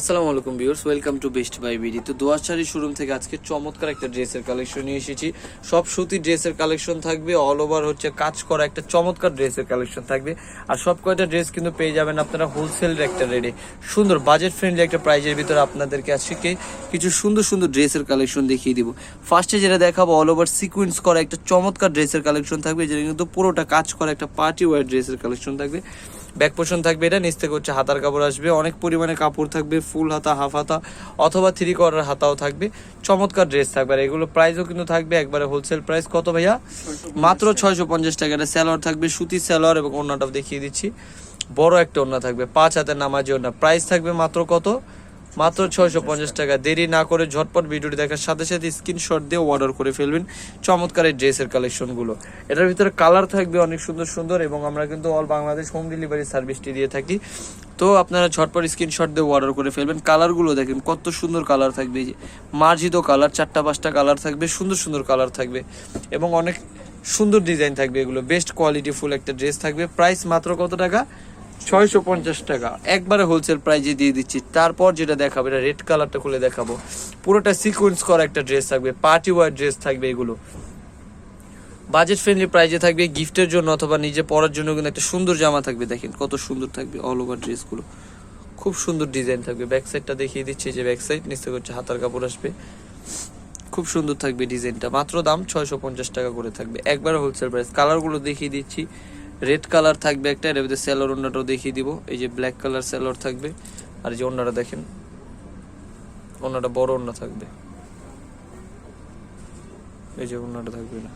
আসসালামু আলাইকুম viewers, welcome to Best Buy BD. তো দোয়াশারি শোরুম থেকে আজকে চমৎকার একটা ড্রেসের কালেকশন নিয়ে এসেছি। সব সুতির ড্রেসের কালেকশন থাকবে অল ওভার হচ্ছে কাজ করা একটা চমৎকার ড্রেসের কালেকশন থাকবে। আর সব কয়টা ড্রেস কিন্তু পেয়ে যাবেন আপনারা হোলসেল একটা রেটে সুন্দর বাজেট ফ্রেন্ডলি একটা প্রাইজের ভিতরে আপনাদেরকে আজকে কিছু সুন্দর সুন্দর ড্রেসের কালেকশন দেখিয়ে দিব। ফার্স্টে যেটা দেখাবো অল ওভার সিকুয়েন্স করা একটা চমৎকার ড্রেসের কালেকশন থাকবে, যেটা কিন্তু পুরোটা কাজ করা একটা পার্টি ওয়ার ড্রেসের কালেকশন থাকবে। ব্যাক পোর্শন থাকবে এটা নিচ থেকে হচ্ছে হাতার কাপড় আসবে অনেক পরিমাণে কাপড় থাকবে ফুল হাতা হাফ হাতা অথবা থ্রি কোয়ার্টার হাতাও থাকবে চমৎকার ড্রেস থাকবে আর এগুলো প্রাইসও কিন্তু থাকবে একবারে হোলসেল প্রাইস কত ভাইয়া? মাত্র ছয়শো পঞ্চাশ টাকা এটা স্যালোয়ার থাকবে সুতি স্যালোয়ার এবং অন্যটাও দেখিয়ে দিচ্ছি বড় একটা ওড়না থাকবে পাঁচ হাতের নামাজি ওড়না প্রাইস থাকবে মাত্র কত? মাত্র ছয়শো পঞ্চাশ টাকা। দেরি না করে ঝটপট ভিডিওটি দেখার সাথে সাথে স্ক্রিনশট দিয়ে অর্ডার করে ফেলবেন চমৎকার এই ড্রেসের কালেকশনগুলো এটার ভিতরে কালার থাকবে অনেক সুন্দর সুন্দর এবং আমরা কিন্তু অল বাংলাদেশ হোম ডেলিভারি সার্ভিসটি দিয়ে থাকি। তো আপনারা ঝটপট স্ক্রিনশট দিয়ে অর্ডার করে ফেলবেন। কালারগুলো দেখেন, কত সুন্দর কালার থাকবে। মার্জিত কালার চারটা পাঁচটা কালার থাকবে, সুন্দর সুন্দর কালার থাকবে এবং অনেক সুন্দর ডিজাইন থাকবে এগুলো। বেস্ট কোয়ালিটি ফুল একটা ড্রেস থাকবে। প্রাইস মাত্র কত টাকা? ছয়শো পঞ্চাশ টাকা। একবারে হোলসেল প্রাইজে দিয়ে দিচ্ছি। তারপর যেটা দেখাবো, এটা রেড কালারটা খুলে দেখাবো। পুরোটা সিকোয়েন্স করা একটা ড্রেস থাকবে পার্টি ওয়ার ড্রেস থাকবে এগুলো। বাজেট ফ্রেন্ডলি প্রাইজে থাকবে গিফটের জন্য অথবা নিজে পরার জন্য কিন্তু একটা সুন্দর জামা থাকবে, দেখেন কত সুন্দর থাকবে অল ওভার ড্রেসগুলো খুব সুন্দর ডিজাইন থাকবে। ব্যাক সাইডটা দেখিয়ে দিচ্ছি যে ব্যাক সাইড নিচে করছে হাতার কাপড় আসবে। খুব সুন্দর থাকবে ডিজাইনটা মাত্র দাম ছয়শো পঞ্চাশ টাকা করে থাকবে। একবার হোলসেল প্রাইস কালারগুলো দেখিয়ে দিচ্ছি। রেড কালার থাকবে একটা এর ভিতরে স্যালোর অন্যটাও দেখিয়ে দিব। এই যে ব্ল্যাক কালার স্যালোর থাকবে, আর যে অন্যটা দেখেন, অন্যটা বড় অন্য থাকবে। এই যে অন্যটা থাকবে না,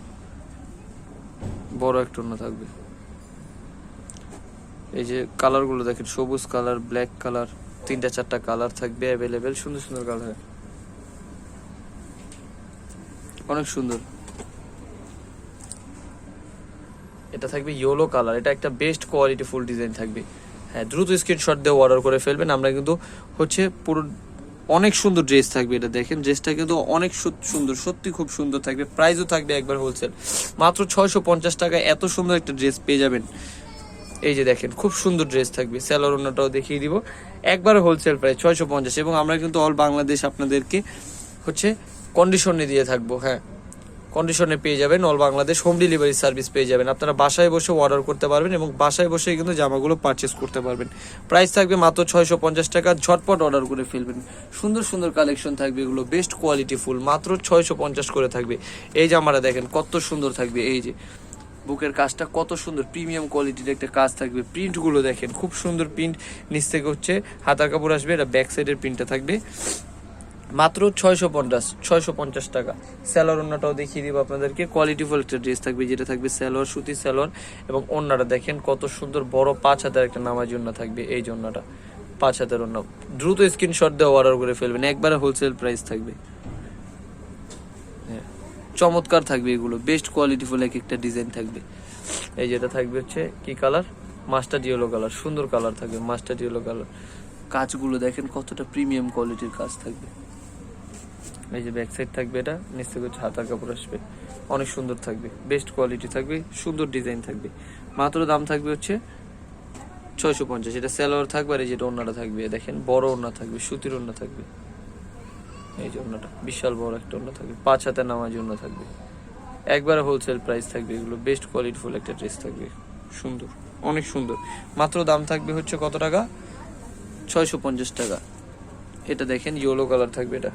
বড় একটা অন্য থাকবে। এই যে কালারগুলো দেখেন, সবুজ কালার ব্ল্যাক কালার তিনটা চারটা কালার থাকবে অ্যাভেলেবেল সুন্দর সুন্দর কালার অনেক সুন্দর। এটা থাকবে ইয়েলো কালার এটা একটা বেস্ট কোয়ালিটি ফুল ডিজাইন থাকবে। হ্যাঁ দ্রুত স্ক্রিনশট দিয়ে অর্ডার করে ফেলবেন, আমরা কিন্তু হচ্ছে পুরো অনেক সুন্দর ড্রেস থাকবে এটা দেখেন ড্রেসটা কিন্তু অনেক সুন্দর, সত্যি খুব সুন্দর থাকবে প্রাইসও থাকবে একবার হোলসেল মাত্র ছয়শো পঞ্চাশ টাকায় এত সুন্দর একটা ড্রেস পেয়ে যাবেন। এই যে দেখেন, খুব সুন্দর ড্রেস থাকবে স্যালোর অন্যটাও দেখিয়ে দিব। একবার হোলসেল প্রাইস ছয়শো পঞ্চাশ, এবং আমরা কিন্তু অল বাংলাদেশ আপনাদেরকে হচ্ছে কন্ডিশনে দিয়ে থাকব হ্যাঁ। কন্ডিশনে পেয়ে যাবেন all Bangladesh home delivery service পেয়ে যাবেন। আপনারা বাসায় বসে অর্ডার করতে পারবেন এবং বাসায় বসে কিন্তু জামাগুলো পারচেস করতে পারবেন। প্রাইস থাকবে মাত্র ছয়শো পঞ্চাশ টাকা, ঝটপট অর্ডার করে ফেলবেন। সুন্দর সুন্দর কালেকশন থাকবে এগুলো বেস্ট কোয়ালিটি ফুল, মাত্র ছয়শো পঞ্চাশ করে থাকবে। এই জামাটা দেখেন, কত সুন্দর থাকবে এই যে। বুকের কাজটা কত সুন্দর প্রিমিয়াম কোয়ালিটির একটা কাজ থাকবে। প্রিন্টগুলো দেখেন, খুব সুন্দর প্রিন্ট নিচ থেকে হচ্ছে হাতার কাপড় আসবে, এটা ব্যাক সাইডের প্রিন্টটা থাকবে। মাত্র ছয়শো পঞ্চাশ ছয়শো পঞ্চাশ টাকা। স্যালোর অন্যটাও দেখিয়ে দিব আপনাদেরকে। কোয়ালিটিফুল একটা ড্রেস থাকবে, যেটা থাকবে স্যালোয়ার সুতি স্যালোয়ার এবং অন্যটা দেখেন কত সুন্দর বড় পাঁচ হাতের একটা নামাজ অন্য থাকবে এই জন্যটা পাঁচ হাতের অন্য দ্রুত স্ক্রিনশট দিয়ে অর্ডার করে ফেলবেন। একবারে হোলসেল প্রাইস থাকবে। হ্যাঁ চমৎকার থাকবে এগুলো। বেস্ট কোয়ালিটি কোয়ালিটিফুল এক একটা ডিজাইন থাকবে। এই যেটা থাকবে হচ্ছে কি কালার মাস্টার ইয়েলো কালার সুন্দর কালার থাকবে মাস্টার ইয়েলো কালার কাজগুলো দেখেন কতটা প্রিমিয়াম কোয়ালিটির কাজ থাকবে। এই যে ব্যাক সাইড থাকবে এটা, নিচ থেকে হাতার কাপড় আসবে। অনেক সুন্দর থাকবে বেস্ট কোয়ালিটি থাকবে, সুন্দর ডিজাইন থাকবে। মাত্র দাম থাকবে হচ্ছে ছয়শো পঞ্চাশ। এটা স্যালোয়ার থাকবে আর এই যেটা ওড়নাটা থাকবে। দেখেন, বড় ওড়না থাকবে, সুতির ওড়না থাকবে। এই যে ওড়নাটা, বিশাল বড় একটা ওড়না থাকবে, পাঁচ হাতে নামাজ ওড়না থাকবে। একবার হোলসেল প্রাইস থাকবে এগুলো বেস্ট কোয়ালিটি ফুল একটা ড্রেস থাকবে। সুন্দর, অনেক সুন্দর। মাত্র দাম থাকবে হচ্ছে কত টাকা? ছয়শো পঞ্চাশ টাকা। এটা দেখেন ইয়েলো কালার থাকবে এটা।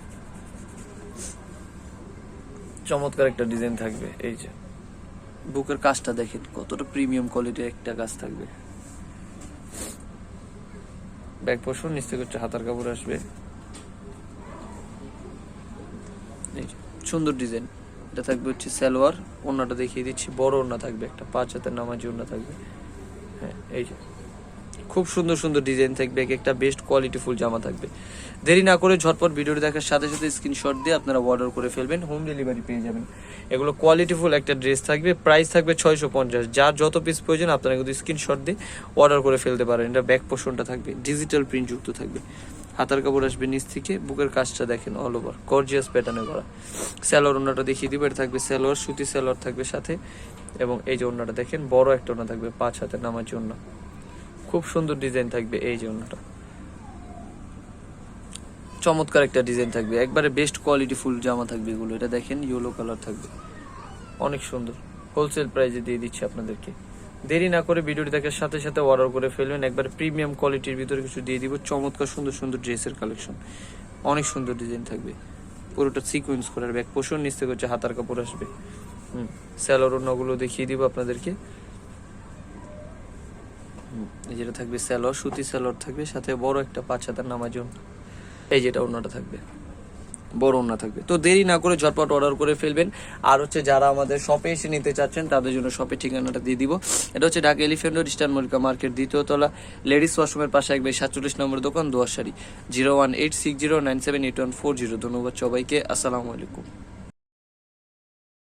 চমৎকার একটা ডিজাইন থাকবে এই যে। বুকের কাজটা দেখেন কতটা প্রিমিয়াম কোয়ালিটির একটা কাজ থাকবে। ব্যাক পোর্শন নিচ থেকে হচ্ছে হাতার কাপড় আসবে। এই যে, সুন্দর ডিজাইন এটা থাকবে হচ্ছে সালোয়ার ওড়নাটা দেখিয়ে দিচ্ছি বড় ওড়না থাকবে একটা পাঁচ হাতের নামাজি ওড়না থাকবে। হ্যাঁ এই যে। খুব সুন্দর সুন্দর ডিজাইন থাকবে, এক একটা বেস্ট কোয়ালিটি ফুল জামা থাকবে। দেরি না করে ঝটপট ভিডিওটি দেখার সাথে সাথে স্ক্রিনশট দিয়ে আপনারা অর্ডার করে ফেলবেন হোম ডেলিভারি পেয়ে যাবেন। এগুলো কোয়ালিটিফুল একটা ড্রেস থাকবে প্রাইস থাকবে ছয়শো পঞ্চাশ। যার যত পিস প্রয়োজন, আপনারা কিন্তু স্ক্রিনশট দিয়ে অর্ডার করে ফেলতে পারেন। এটা ব্যাক পোর্শনটা থাকবে ডিজিটাল প্রিন্ট যুক্ত থাকবে। হাতার কাপড় আসবে নিচ থেকে, বুকের কাজটা দেখেন অল ওভার গর্জিয়াস প্যাটার্নে করা। স্যালোয়ার ওনাটা দেখিয়ে দিব, এটা থাকবে স্যালোয়ার সুতি স্যালোয়ার থাকবে সাথে। এবং এই যে ওনাটা দেখেন, বড় একটা ওনা থাকবে পাঁচ হাতে নামার জন্য খুব সুন্দর ডিজাইন থাকবে এই যে ওনাটা চমৎকার একটা ডিজাইন থাকবে। একবারে বেস্ট কোয়ালিটি ফুল জামা থাকবে এগুলো। এটা দেখেন ইয়েলো কালার থাকবে। অনেক সুন্দর। হোলসেল প্রাইসে দিয়ে দিচ্ছি আপনাদেরকে। দেরি না করে ভিডিওটি দেখার সাথে সাথে অর্ডার করে ফেলবেন। একবার প্রিমিয়াম কোয়ালিটির ভিতরে কিছু দিয়ে দিব। চমৎকার, সুন্দর সুন্দর ড্রেসের কালেকশন অনেক সুন্দর ডিজাইন থাকবে। পুরোটা সিকোয়েন্স করার ব্যাগ পোষণ নিচ থেকে হচ্ছে হাতার কাপড় আসবে। হুম স্যালোর অন্যগুলো দেখিয়ে দিব আপনাদেরকে। যেটা থাকবে স্যালোর, সুতি স্যালোর থাকবে, সাথে বড় একটা পাঁচ হাতার নামাজন। এই যেটা অন্যটা থাকবে। বড় ওড়না থাকবে। তো দেরি না করে ঝটপট অর্ডার করে ফেলবেন। আর হচ্ছে যারা আমাদের শপে এসে নিতে চাচ্ছেন, তাদের জন্য শপের ঠিকানাটা দিয়ে দিব। এটা হচ্ছে Dhaka Elephant Road, Eastern Mallika market দ্বিতীয়তলা ladies ওয়াশরুমের পাশে একবার সাতচল্লিশ নম্বর দোকান Doyashari zero one eight six zero nine seven eight one four zero. ধন্যবাদ সবাইকে। আসসালামু আলাইকুম।